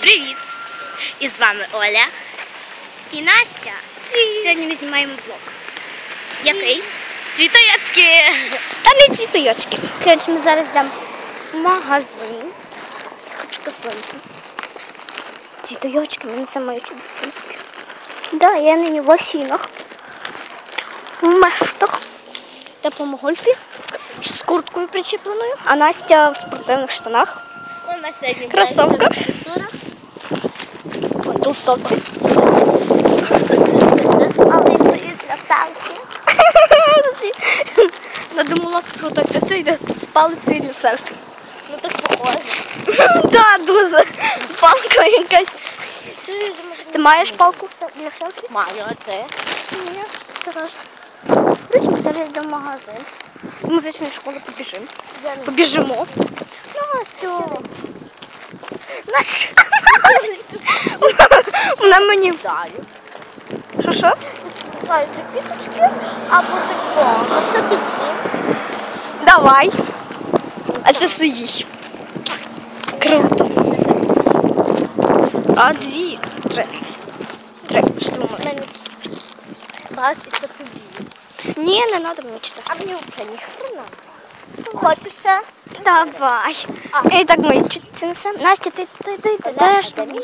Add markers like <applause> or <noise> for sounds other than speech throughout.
Привіт! І з вами Оля і Настя. Сьогодні ми знімаємо влог. Який? Цвітоячки! <laughs> Та не цвітоячки. Коротше, ми зараз йдемо в магазин. Хочу послухати. Цвітоячки, мене саме чудесенські. Да, я нині в лосінах. В мештах. Та по. З курткою причепленою. А Настя в спортивних штанах. Кросовка. Толстовці. Надумала, що так це йде з палицею для селфі. Ну так похоже. <laughs> Так, дуже. Палка якась. Ти маєш палку для селфі? Маю, а ти? Ні, зараз. Ми зараз йдемо в магазин. До музичної школи побіжимо. Побіжимо. Настю. <laughs> Вона мені. Що що? Знаю, три квіточки або тако. А це тобі. Давай. А це все їй. Круто. А дві. Три. Три. Що ти думаєш? Мені бачиш, це тобі. Ні, не треба мені читати. А мені взагалі ніхрена. Хочеш ще? Давай. І так ми чуть це. Настя, ти, ти, ти теж. Дай мені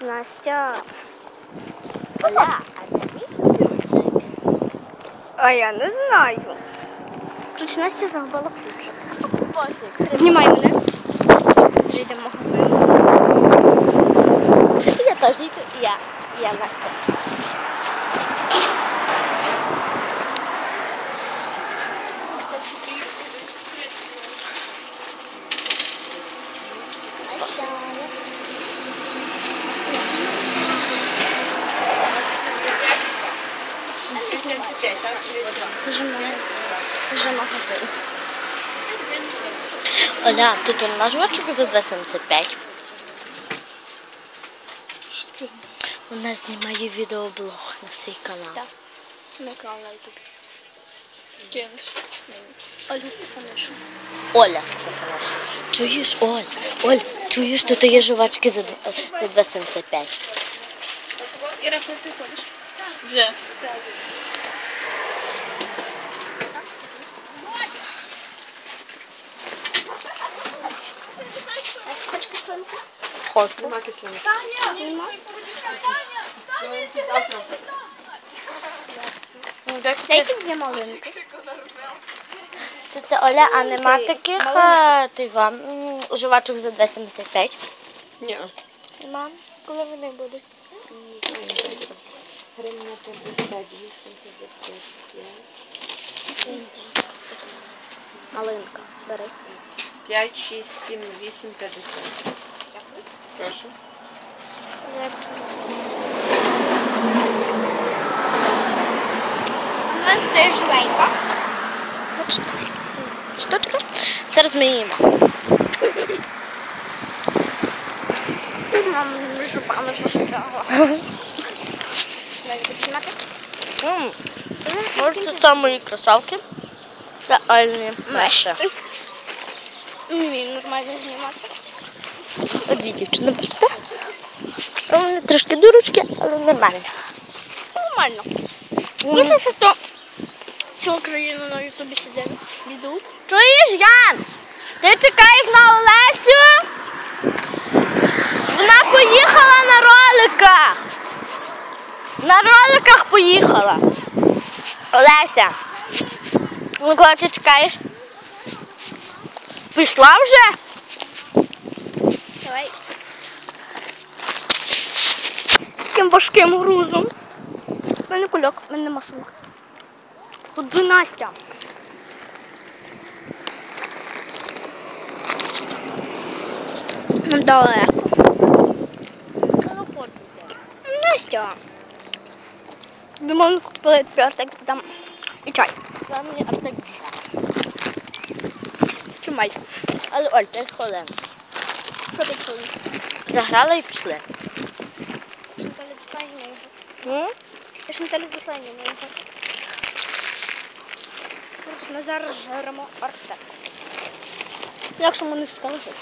Настя. А я не знаю. Короче, Настя ключик. Пофіг. Знімай мене. Вже йдемо в магазин. Я теж йду. Я. Я. Настя. Вже магазин. Вже магазин. Оля, тут он наш жвачок за 2,75. Вона знімає відеоблог на свій канал. Так. На екран на ютубі. Кинеш. Олю Стефанишин. Оля Стефанеша. Чуєш, Оль? Оль, чуєш, тут є жвачки за, за 2,75. Іра, коли ти ходиш? Вже. Хочеш кислинку? Хочу. Нема кислинки. Дайте дві малинки. Це, це Оля, а нема таких ти вам м, жвачок за 2,75? Ні. Нема. Коли вони будуть? Гривня 50, 8, Малинка. Бери. 5, 6, 7, 8, 50. Прошу. У мене теж лейка. Бачите? Що таке? Зараз ми їмо. Мама не зубами пошукала. Може, це мої кросовки? Реальні меша. Ні, нормально знімати. От дві бачите? Мене трошки дурочки, але нормально. Нормально. Ну що, що то цю країну на ютубі сидять. Ведуть. Чуєш, Ян? Ти чекаєш на Олесю? Вона поїхала на роликах. На роликах поїхала. Олеся. Ну коли ти чекаєш? Пішла вже? Давай. Таким важким грузом. У мене кульок, у мене нема сумок. Куди Настя? Далеко. Настя. Ми можемо купили твердик там і чай. Це мені артик. Чумай. Але Оль, 5 хвилин. Що ти хвилин? Заграли і пішли. Що далі писання не його? Я ж не далі писання не його. Коротше, ми зараз жаримо артек. Якщо ми не скажуть.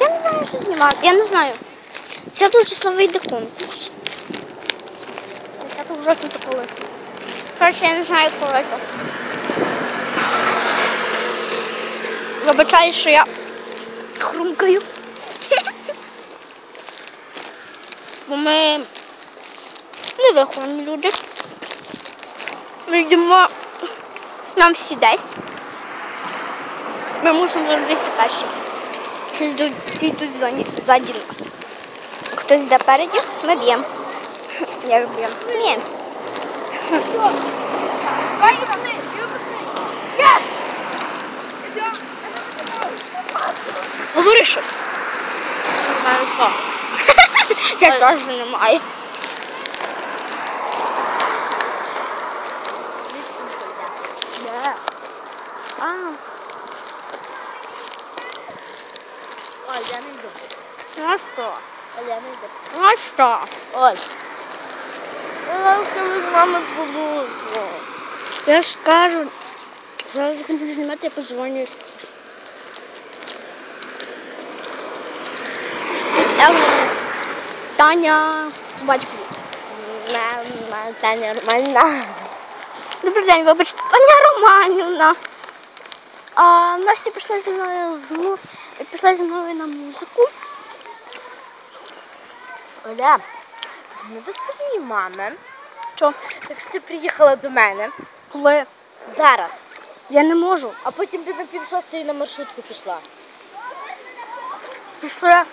Я не знаю, що знімати. Я не знаю. 10 числа вийде конкурс. 10 жовтня це коли. Коротше, я не знаю, коли це. Вибачаю, що я хрумкаю. <laughs> Бо ми не виховані люди. Ми йдемо нам всі десь. Ми мусимо завжди перші. Всі йдуть, ззаді нас. Хтось йде переді, ми б'ємо. Як б'ємо? Сміємося. Говори щось. Я теж не маю. А, Оль, я не йду. ну а що? А що? Оль. Я з мами побуду. Я ж кажу, зараз закінчу знімати, я подзвоню і скажу. Таня, батько. Мама, та нормальна. Добрий день, вибачте, Таня Романівна. А Настя пішла зі мною з пішла зі мною на музику. Оля, не до своєї мами. Що? Якщо ти приїхала до мене Коли? зараз, Я не можу. а потім би на пів шостої на маршрутку пішла. Пішла.